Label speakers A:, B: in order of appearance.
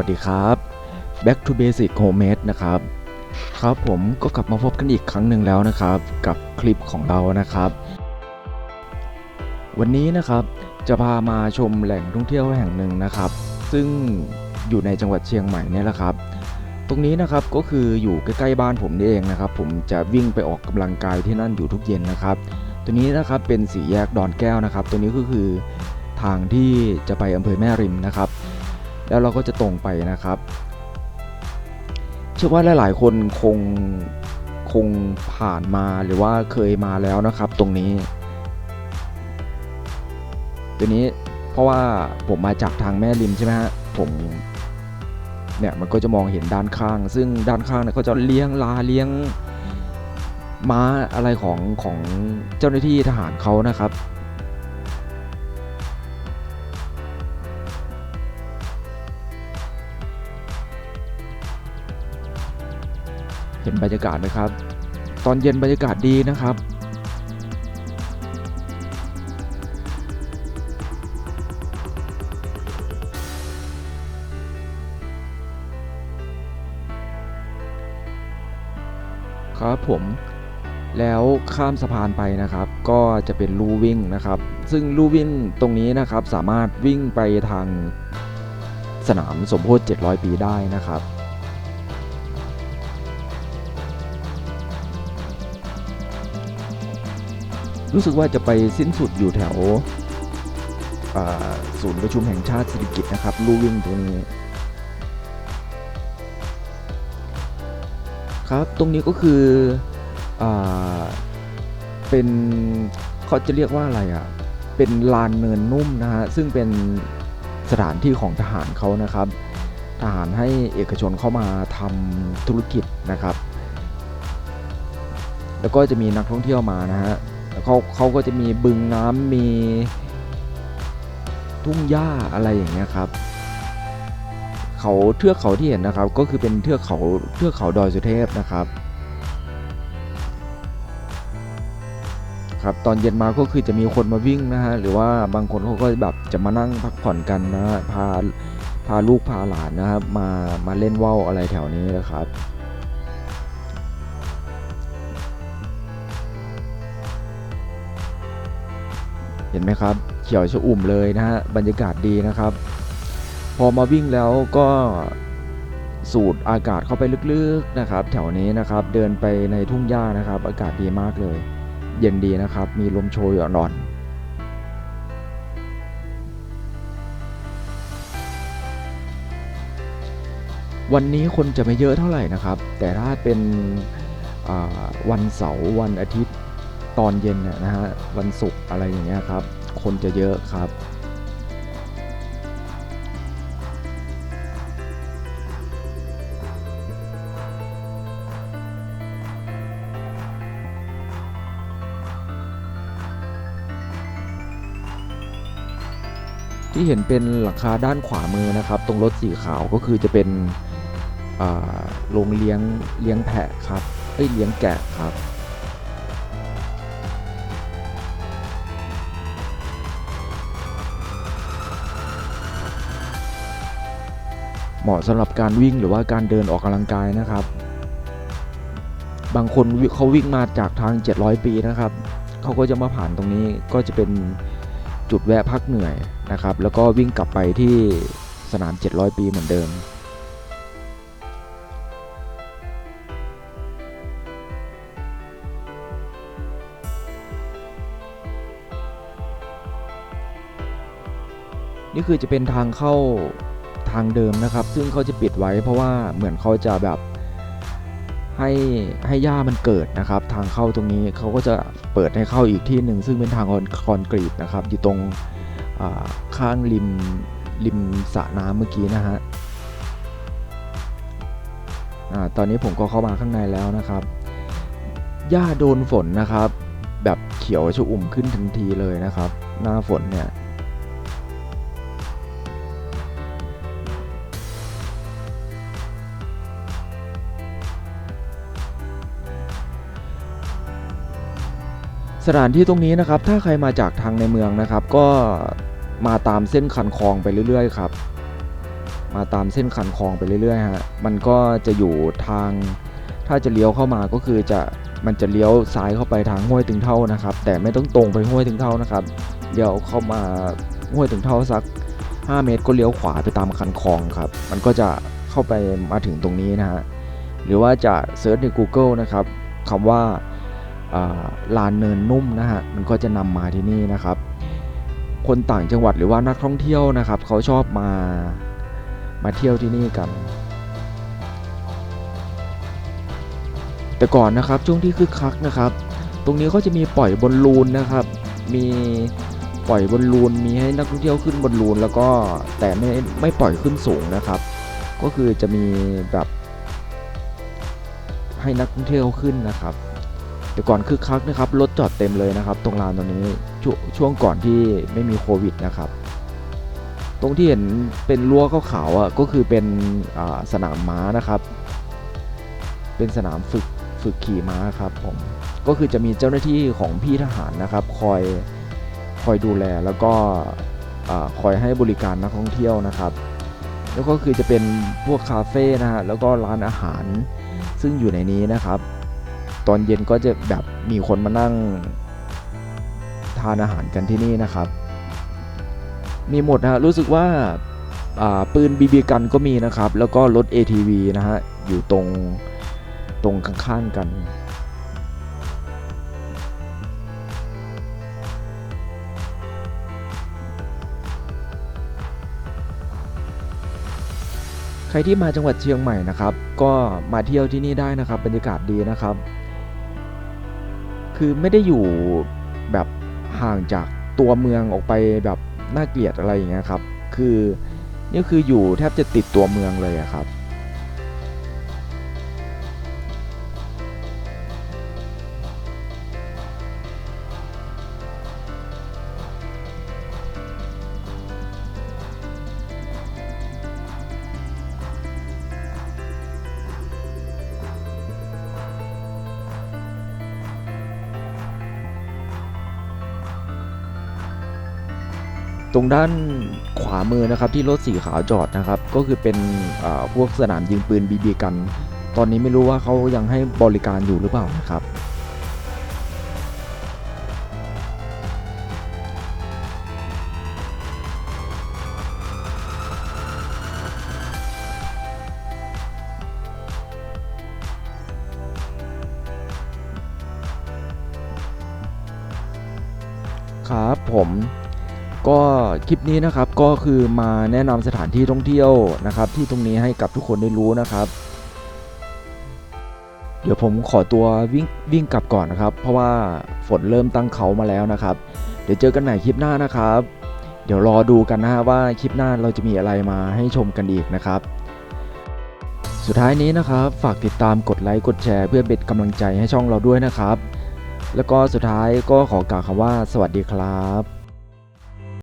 A: วัสดีครับ Back to Basic Homemade นะครับ ครับผมก็กลับมาพบกันอีกครั้งหนึ่งแล้วนะครับ กับคลิปของเรานะครับ วันนี้นะครับจะพามาชมแหล่งท่องเที่ยวแห่งหนึ่งนะครับ ซึ่งอยู่ในจังหวัดเชียงใหม่เนี่ยแหละครับ ตรงนี้นะครับก็คืออยู่ใกล้ๆบ้านผมนี่เองนะครับ ผมจะวิ่งไปออกกำลังกายที่นั่นอยู่ทุกเย็นนะครับ ตัวนี้นะครับเป็นสีแยกดอนแก้วนะครับ ตัวนี้ก็คือทางที่จะไปอำเภอแม่ริมนะครับ แล้วเราก็จะตรงไปนะครับ เชื่อว่าหลาย ๆ คนคงคงผ่านมาหรือว่าเคยมาแล้วนะครับตรงนี้ ตัวนี้เพราะว่าผมมาจากทางแม่ริมใช่ไหมฮะผมเนี่ยมันก็จะมองเห็นด้านข้าง ซึ่งด้านข้างเนี่ยเขาจะเลี้ยงลาเลี้ยงม้าอะไรของของเจ้าหน้าที่ทหารเขานะครับ เห็นบรรยากาศไหมครับ ตอนเย็นบรรยากาศดีนะครับ ครับผมแล้วข้ามสะพานไปนะครับ ก็จะเป็นลู่วิ่งนะครับ ซึ่งลู่วิ่งตรงนี้นะครับสามารถวิ่งไปทางสนามสมโพธิ700 ปีได้นะครับ รู้สึกว่าจะไปสิ้นสุดอยู่แถวศูนย์ประชุมแห่งชาติสิริกิตนะครับลู่วิ่งตรงนี้ครับตรงนี้ก็คืออเป็นเขาจะเรียกว่าอะไรอะเป็นลานเนินนุ่มนะฮะซึ่งเป็นสถานที่ของทหารเขานะครับ ทหารให้เอกชนเข้ามาทำธุรกิจนะครับ แล้วก็จะมีนักท่องเที่ยวมานะฮะ เขาเขาก็จะมีบึงน้ำมีทุ่งหญ้าอะไรอย่างเงี้ยครับ เขาเทือกเขาที่เห็นนะครับ ก็คือเป็นเทือกเขาเทือกเขาดอยสุเทพนะครับ ครับตอนเย็นมาก็คือจะมีคนมาวิ่งนะฮะหรือว่าบางคนเขาก็แบบจะมานั่งพักผ่อนกันนะฮะพาพาลูกพาหลานนะครับมามาเล่นว่าวอะไรแถวนี้นะครับ เห็นไหมครับ เขียวชอุ่มเลยนะฮะบรรยากาศดีนะครับ พอมาวิ่งแล้วก็สูดอากาศเข้าไปลึกๆนะครับ แถวนี้นะครับเดินไปในทุ่งหญ้านะครับ อากาศดีมากเลย เย็นดีนะครับ มีลมโชยอ่อนๆวันนี้คนจะไม่เยอะเท่าไหร่นะครับ แต่ถ้าเป็นวันเสาร์วันอาทิตย์ ตอนเย็นเนี่ยนะฮะวันศุกร์อะไรอย่างเงี้ยครับ คนจะเยอะครับที่เห็นเป็นหลังคาด้านขวามือนะครับ ตรงรถสีขาวก็คือจะเป็นโรงเลี้ยงเลี้ยงแพะครับเอ้ยเลี้ยงแกะครับ เหมาะสำหรับการวิ่งหรือว่าการเดินออกกำลังกายนะครับ บางคนเขาวิ่งมาจากทาง 700 ปีนะครับเขาก็จะมาผ่านตรงนี้ก็จะเป็นจุดแวะพักเหนื่อยนะครับ แล้วก็วิ่งกลับไปที่สนาม 700 ปีเหมือนเดิมนี่คือจะเป็นทางเข้า ทางเดิมนะครับ ซึ่งเขาจะปิดไว้เพราะว่าเหมือนเขาจะแบบให้ให้หญ้ามันเกิดนะครับ ทางเข้าตรงนี้เขาก็จะเปิดให้เข้าอีกที่หนึ่งซึ่งเป็นทางคอนกรีตนะครับ อยู่ตรงข้างริมริมสระน้ำเมื่อกี้นะฮะตอนนี้ผมก็เข้ามาข้างในแล้วนะครับหญ้าโดนฝนนะครับ แบบเขียวชอุ่มขึ้นทันทีเลยนะครับ หน้าฝนเนี่ย ถานที่ตรงนี้นะครับ ถ้าใครมาจากทางในเมืองนะครับ ก็มาตามเส้นคันคลองไปเรื่อยๆครับ มาตามเส้นคันคลองไปเรื่อยๆฮะมันก็จะอยู่ทาง ถ้าจะเลี้ยวเข้ามาก็คือจะมันจะเลี้ยวซ้ายเข้าไปทางห้วยถึงเท่านะครับ แต่ไม่ต้องตรงไปห้วยถึงเท่านะครับเลี้ยวเข้ามาห้วยถึงเท่าสัก 5 เมตรก็เลี้ยวขวาไปตามคันคลองครับ มันก็จะเข้าไปมาถึงตรงนี้นะฮะหรือว่าจะเซิร์ชใน Google นะครับคำว่าอ่า ลานเนินนุ่มนะฮะมันก็จะนำมาที่นี่นะครับ คนต่างจังหวัดหรือว่านักท่องเที่ยวนะครับ เขาชอบมามาเที่ยวที่นี่กัน แต่ก่อนนะครับช่วงที่คึกคักนะครับ ตรงนี้ก็จะมีปล่อยบอลลูนนะครับ มีปล่อยบอลลูนมีให้นักท่องเที่ยวขึ้นบอลลูนแล้วก็แต่ไม่ไม่ปล่อยขึ้นสูงนะครับ ก็คือจะมีแบบให้นักท่องเที่ยวขึ้นนะครับ แต่ก่อนคึกคักนะครับรถจอดเต็มเลยนะครับ ตรงลานตรงนี้ชช่วงก่อนที่ไม่มีโควิดนะครับ ตรงที่เห็นเป็นรั้วขาวๆอะก็คือเป็นสนามม้านะครับ เป็นสนามฝึกฝึกขี่ม้าครับผมก็คือจะมีเจ้าหน้าที่ของพี่ทหารนะครับ คอยคอยดูแลแล้วก็คอยให้บริการนักท่องเที่ยวนะครับ แล้วก็คือจะเป็นพวกคาเฟ่นะฮะแล้วก็ร้านอาหารซึ่งอยู่ในนี้นะครับ ตอนเย็นก็จะแบบมีคนมานั่งทานอาหารกันที่นี่นะครับ มีหมดนะฮะรู้สึกว่าอ่าปืนบีบีกันก็มีนะครับ แล้วก็รถ ATV นะฮะ อยู่ตรงตรงข้างๆกัน ใครที่มาจังหวัดเชียงใหม่นะครับ ก็มาเที่ยวที่นี่ได้นะครับ บรรยากาศดีนะครับ คือไม่ได้อยู่แบบห่างจากตัวเมืองออกไปแบบน่าเกลียดอะไรอย่างเงี้ยครับ คือนี่คืออยู่แทบจะติดตัวเมืองเลยอะครับ ตรงด้านขวามือนะครับที่รถสีขาวจอดนะครับ ก็คือเป็นพวกสนามยิงปืนบีบีกัน ตอนนี้ไม่รู้ว่าเขายังให้บริการอยู่หรือเปล่านะครับครับผม ก็คลิปนี้นะครับก็คือมาแนะนำสถานที่ท่องเที่ยวนะครับ ที่ตรงนี้ให้กับทุกคนได้รู้นะครับ เดี๋ยวผมขอตัววิ่งวิ่งกลับก่อนนะครับ เพราะว่าฝนเริ่มตั้งเขามาแล้วนะครับ เดี๋ยวเจอกันใหม่คลิปหน้านะครับ เดี๋ยวรอดูกันนะฮะว่าคลิปหน้าเราจะมีอะไรมาให้ชมกันอีกนะครับ สุดท้ายนี้นะครับ ฝากติดตามกดไลค์กดแชร์เพื่อเป็นกำลังใจให้ช่องเราด้วยนะครับ แล้วก็สุดท้ายก็ขอกล่าวคำว่า สวัสดีครับ